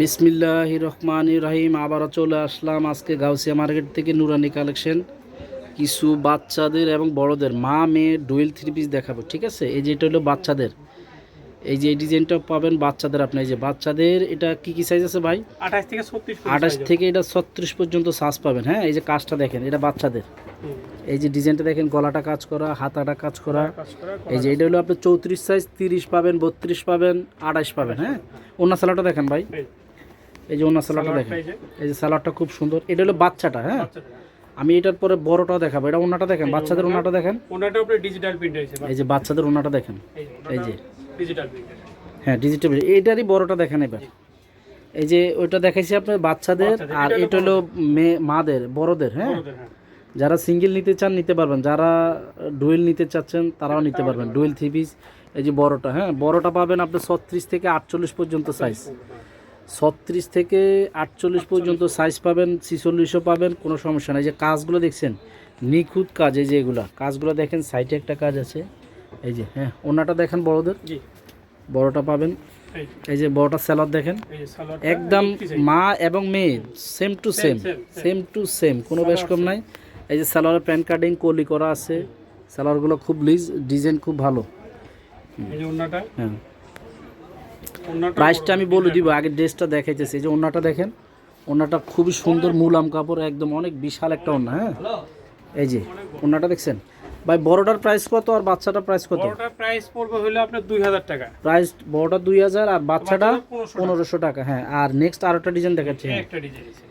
বিসমিল্লাহ রহমান রাহিম, আবারও চলে আসলাম আজকে গাউসিয়া মার্কেট থেকে নুরানি কালেকশন। কিছু বাচ্চাদের এবং বড়দের মা মেয়ে ডুয়েল থ্রি পিস দেখাবো, ঠিক আছে? এই যেটা হলো বাচ্চাদের। এই যে এই ডিজাইনটা পাবেন বাচ্চাদের আপনি এই যে বাচ্চাদের এটা কি কি সাইজ আছে ভাই আঠাশ থেকে ছত্রিশ আঠাশ থেকে এটা ছত্রিশ পর্যন্ত সাইজ পাবেন হ্যাঁ এই যে কাজটা দেখেন এটা বাচ্চাদের এই যে ডিজাইনটা দেখেন গলাটা কাজ করা হাতাটা কাজ করা এই যে এটা হলো আপনি চৌত্রিশ সাইজ তিরিশ পাবেন বত্রিশ পাবেন আঠাশ পাবেন হ্যাঁ অন্য সালাডটা দেখেন ভাই এই যে অন্য সালাডটা দেখেন এই যে সালাডটা খুব সুন্দর এটা হলো বাচ্চাটা হ্যাঁ আমি এটার পরে বড়টাও দেখাবো এটা ওনাটা দেখেন বাচ্চাদের ওনাটা দেখেন ওনাটা উপরে ডিজিটাল প্রিন্ট হয়েছে এই যে বাচ্চাদের ওনাটা দেখেন এই যে ডিজিটাল হ্যাঁ ডিজিটাল এইটারই বড়টা দেখেন এবার। এই যে ওইটা দেখাইছি আপনার বাচ্চাদের আর এটা হলো মেয়ে মাদের বড়দের হ্যাঁ? যারা সিঙ্গেল নিতে চান নিতে পারবেন। যারা ডুয়েল নিতে চাচ্ছেন তারাও নিতে পারবেন। ডুয়েল থ্রি পিস এই যে বড়টা হ্যাঁ? বড়টা পাবেন আপনি ছত্রিশ থেকে আটচল্লিশ পর্যন্ত সাইজ ছত্রিশ থেকে আটচল্লিশ পর্যন্ত সাইজ পাবেন ছিচল্লিশও পাবেন কোনো সমস্যা নেই। এই যে কাজগুলো দেখছেন নিখুঁত কাজ এই যে এগুলা। কাজগুলো দেখেন সাইডে একটা কাজ আছে। এই যে হ্যাঁ ওনাটা দেখেন বড়দের? জি। বড়টা পাবেন। এই যে। বড়টা স্যালাড দেখেন। একদম মা এবং মেয়ে same to same. Same to same কোনো বেশ কম নাই। এই যে সালোয়ারের প্যান্ট কাটিং কলি করা আছে। সালোয়ারগুলো খুব লিজ ডিজাইন খুব ভালো। হ্যাঁ। প্রাইসটা আমি বলে দিব আগে ড্রেসটা দেখাইতেছি। এই যে ওনাটা দেখেন ওনাটা খুবই সুন্দর মুলাম কাপড় একদম অনেক বিশাল একটা ওনা হ্যাঁ। এই যে ওনাটা দেখছেন? ভাই বড়টার প্রাইস কত আর বাচ্চাটার প্রাইস কত? বড়টার প্রাইস পড়বে হলো আপনার দুই হাজার টাকা। প্রাইস বড়টা দুই হাজার আর বাচ্চাটা পনেরোশো পনেরোশো টাকা হ্যাঁ। আর নেক্সট আরেকটা ডিজাইন দেখাচ্ছি। একটা ডিজাইন আছে।